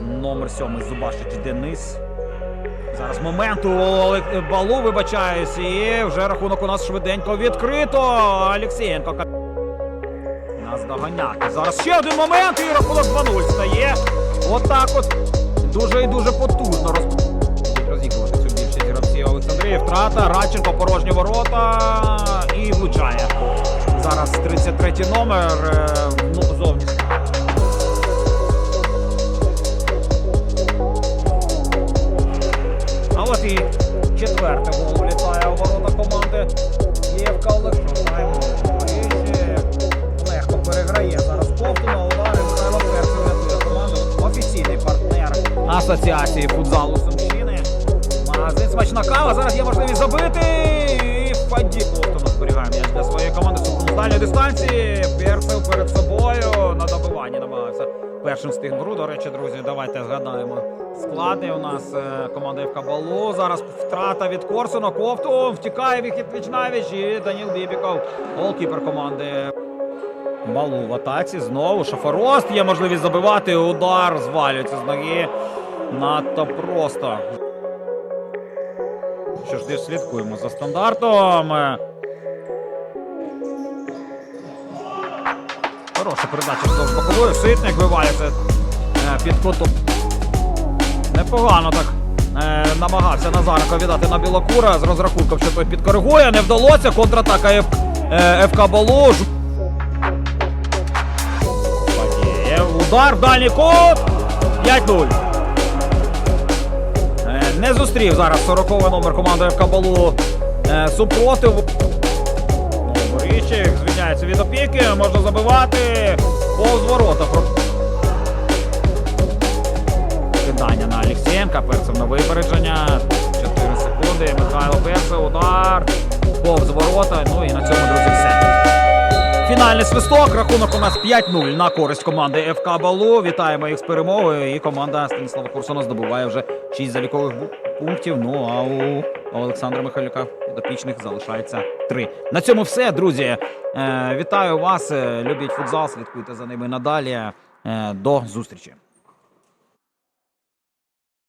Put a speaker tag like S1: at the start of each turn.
S1: Номер сьомий Зубашич Денис. Зараз момент у балу вибачаюсь. І вже рахунок у нас швиденько відкрито. Олексієнко. Нас доганяти. Зараз ще один момент і рахунок 2-0 стає. Отак от. Дуже і дуже потужно роз... Розігрувати цю більшість гравців Олександрії. Втрата. Радченко порожні ворота і влучає. Зараз 33 номер. У ворота команди Євка Легко переграє зараз Ковтуна. Удари Михайло Перцев рятує команду. Офіційний партнер Асоціації футзалу Сумщини. Магазин смачна кава. Зараз є можливість забити. І Фаді Ковтуна зберігає м'яч для своєї команди. З дальньої дистанції. Перцев перед собою на добиванні намагався першим встигнув гру. До речі, друзі, давайте згадаємо. Складний у нас е, команда ФК Балу. Зараз втрата від Корсуна. Ковтун втікає вихід Вічнавіч і Даніл Бібіков. Голкіпер команди Балу в атаці. Знову Шафарост. Є можливість забивати. Удар звалюється з ноги. Надто просто. Що ж, слідкуємо за стандартом. Хороша передача вздовж бокової. Ситник вивалюється е, під кутом. Непогано так е, намагався Назаренко віддати на Білокура з розрахунком, що той підкоригує. Не вдалося. Контратака е, ФК Балу. Ж- Удар в дальній кут. 5-0. Е, Не зустрів зараз 40-й номер команди ФК Балу е, супротив. Звільняється від опіки, можна забивати. Повз ворота. Кидання на Олексієнка, перцев на випередження. 4 секунди. Михайло Перцев, удар. Повз ворота. Ну і на цьому, друзі, все. Фінальний свисток. Рахунок у нас 5-0 на користь команди ФК Балу. Вітаємо їх з перемогою. І команда Станіслава Курсона здобуває вже 6 залікових пунктів. Ну а у Олександра Михайлюка підопічних залишається 3. На цьому все, друзі. Е, вітаю вас. Е, Любіть футзал, слідкуйте за ними надалі. Е, до зустрічі.